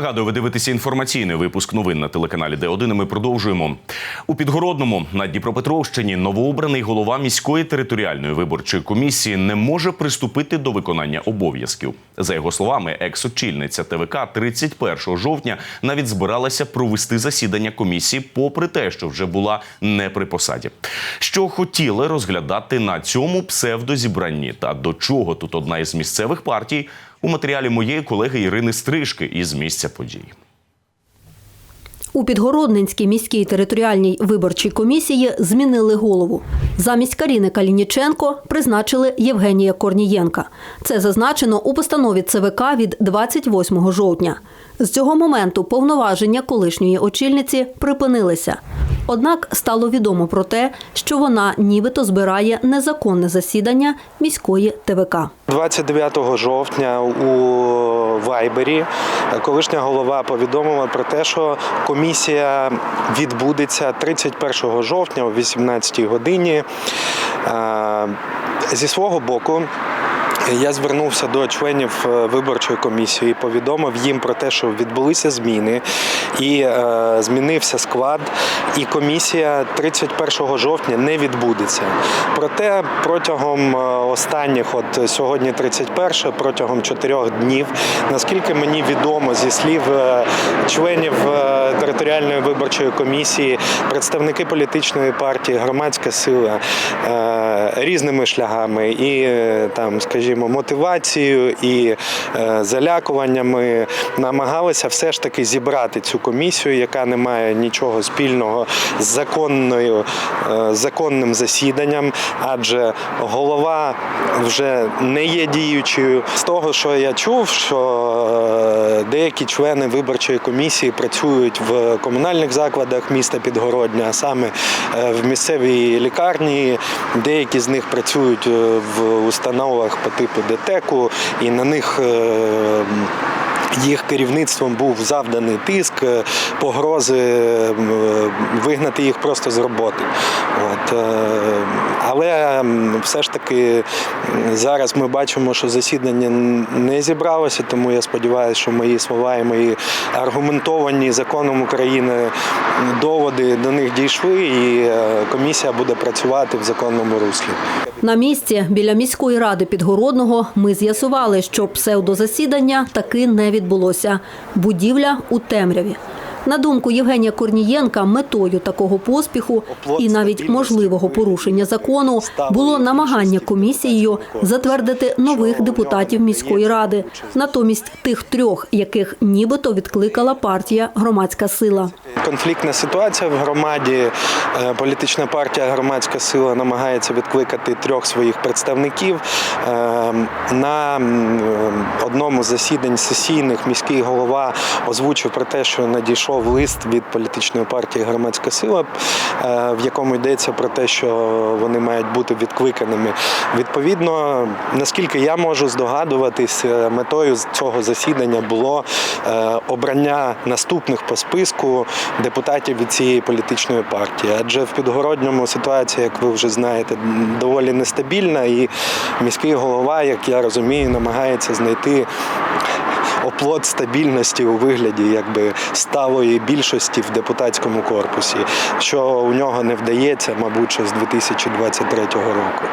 Нагадую, ви дивитеся інформаційний випуск новин на телеканалі Д1. і Ми продовжуємо у Підгородному на Дніпропетровщині. Новообраний голова міської територіальної виборчої комісії не може приступити до виконання обов'язків. За його словами, екс-очільниця ТВК 31 жовтня навіть збиралася провести засідання комісії, попри те, що вже була не при посаді. Що хотіли розглядати на цьому псевдозібранні, та до чого тут одна із місцевих партій у матеріалі моєї колеги Ірини Стрижки із місця подій. У Підгородненській міській територіальній виборчій комісії змінили голову. Замість Каріни Калініченко призначили Євгенія Корнієнка. Це зазначено у постанові ЦВК від 28 жовтня. З цього моменту повноваження колишньої очільниці припинилися. Однак стало відомо про те, що вона нібито збирає незаконне засідання міської ТВК. 29 жовтня у Вайбері колишня голова повідомила про те, що комісія відбудеться 31 жовтня о 18 годині. Е, Зі свого боку. Я звернувся до членів е, виборчої комісії, повідомив їм про те, що відбулися зміни, і е, змінився склад, і комісія 31 жовтня не відбудеться. Проте протягом е, останніх, от сьогодні 31, протягом чотирьох днів, наскільки мені відомо зі слів е, членів територіальної виборчої комісії, представники політичної партії, громадська сила е, різними шляхами і там, скажімо, мотивацією і е, залякуваннями намагалися все ж таки зібрати цю комісію, яка не має нічого спільного з законною е, законним засіданням, адже голова вже не є діючою. З того, що я чув, що е, деякі члени виборчої комісії працюють в комунальних закладах міста Підгородня, а саме е, в місцевій лікарні. Деякі з них працюють е, в установах по типу ДТЕКу, і на них. Їх керівництвом був завданий тиск, е, погрози е, вигнати їх просто з роботи. От. е, Але все ж таки зараз ми бачимо, що засідання не зібралося, тому я сподіваюся, що мої слова і мої аргументовані законом України доводи до них дійшли, і комісія буде працювати в законному руслі. На місці біля міської ради Підгородного ми з'ясували, що псевдозасідання таки не відбулося. Будівля у темряві. На думку Євгенія Корнієнка, метою такого поспіху і навіть можливого порушення закону було намагання комісією затвердити нових депутатів міської ради, натомість тих трьох, яких нібито відкликала партія Громадська сила. Конфліктна ситуація в громаді. Е, Політична партія Громадська сила намагається відкликати трьох своїх представників. Е, На е, одному з засідань сесійних міський голова озвучив про те, що надійшов лист від політичної партії Громадська сила, в якому йдеться про те, що вони мають бути відкликаними. Відповідно, наскільки я можу здогадуватись, метою цього засідання було обрання наступних по списку депутатів від цієї політичної партії. Адже в Підгородньому ситуація, як ви вже знаєте, доволі нестабільна, і міський голова, як я розумію, намагається знайти. Оплот стабільності у вигляді якби сталої більшості в депутатському корпусі, що у нього не вдається, мабуть, ще з 2023 року.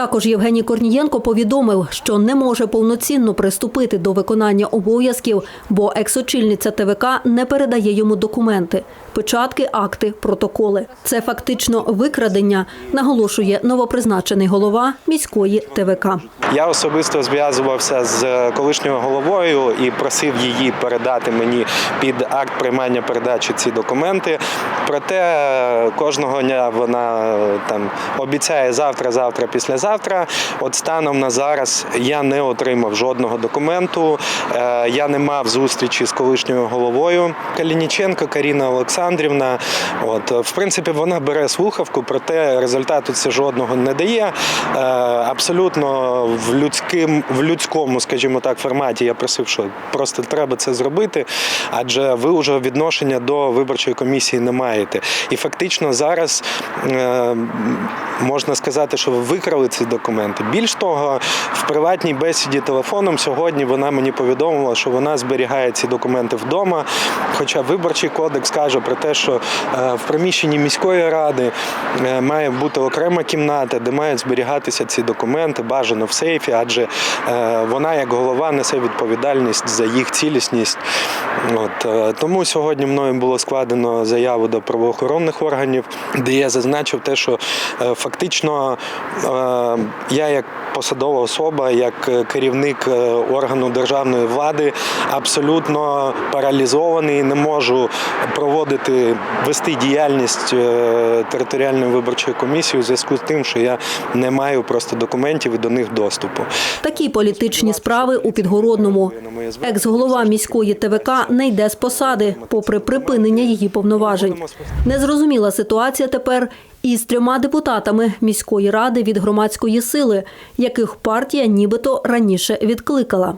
Також Євгеній Корнієнко повідомив, що не може повноцінно приступити до виконання обов'язків, бо екс-очільниця ТВК не передає йому документи, печатки, акти, протоколи. Це фактично викрадення, наголошує новопризначений голова міської ТВК. Я особисто зв'язувався з колишньою головою і просив її передати мені під акт приймання передачі ці документи. Проте кожного дня вона е, там обіцяє завтра, завтра, післязавтра. От станом на зараз я не отримав жодного документу. Е, Я не мав зустрічі з колишньою головою. Калініченко Каріна Олександрівна Олександрівна. От в принципі, вона бере слухавку, проте результату це жодного не дає. Е, Абсолютно в людським, в людському, скажімо так, форматі я просив, що просто треба це зробити, адже ви вже відношення до виборчої комісії не маєте. І фактично зараз е, можна сказати, що ви викрали ці документи. Більш того, в приватній бесіді телефоном сьогодні вона мені повідомила, що вона зберігає ці документи вдома. Хоча виборчий кодекс каже про те, що е, в приміщенні міської ради е, має бути окрема кімната, де мають зберігатися ці документи, бажано в сейфі, адже е, вона як голова несе відповідальність за їх цілісність. От тому сьогодні мною було складено заяву до правоохоронних органів, де я зазначив те, що фактично я як посадова особа, як е, керівник е, органу державної влади, абсолютно паралізований, не можу проводити вести діяльність е, територіальної виборчої комісії у зв'язку з тим, що я не маю просто документів і до них доступу. Такі політичні справи у Підгородному. Екс-голова міської ТВК не йде з посади, попри припинення її повноважень. Незрозуміла ситуація тепер із трьома депутатами міської ради від громадської сили, яких партія нібито раніше відкликала.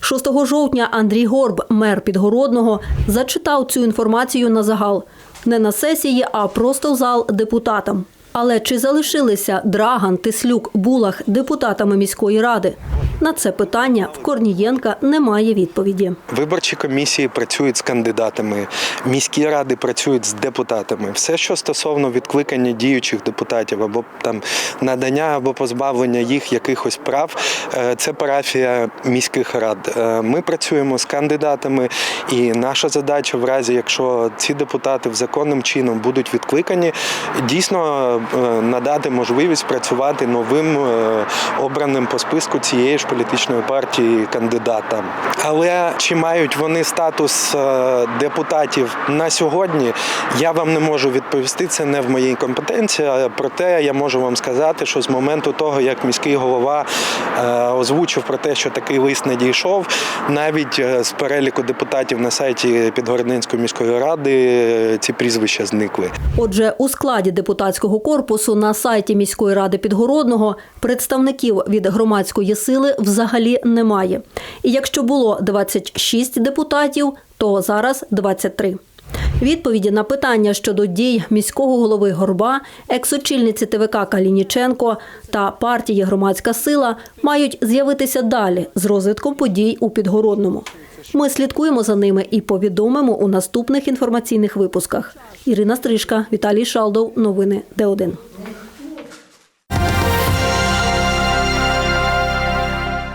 6 жовтня Андрій Горб, мер Підгородного, зачитав цю інформацію на загал. Не на сесії, а просто в зал депутатам. Але чи залишилися Драган, Тислюк, Булах депутатами міської ради? На це питання в Корнієнка немає відповіді. Виборчі комісії працюють з кандидатами, міські ради працюють з депутатами. Все, що стосовно відкликання діючих депутатів або там надання або позбавлення їх якихось прав, е, це парафія міських рад. Е, Ми працюємо з кандидатами, і наша задача, в разі якщо ці депутати в законним чином будуть відкликані, дійсно надати можливість працювати новим е, обраним по списку цієї ж політичної партії кандидатам. Але чи мають вони статус е, депутатів на сьогодні? Я вам не можу відповісти. Це не в моїй компетенції. Проте я можу вам сказати, що з моменту того, як міський голова е, озвучив про те, що такий лист надійшов, навіть е, з переліку депутатів на сайті Підгородненської міської ради е, ці прізвища зникли. Отже, у складі депутатського корпусу на сайті міської ради Підгородного представників від громадської сили взагалі немає. І якщо було 26 депутатів, то зараз 23. Відповіді на питання щодо дій міського голови Горба, екс-очільниці ТВК Калініченко та партії Громадська сила мають з'явитися далі з розвитком подій у Підгородному. Ми слідкуємо за ними і повідомимо у наступних інформаційних випусках. Ірина Стрижка, Віталій Шалдов. Новини Д1.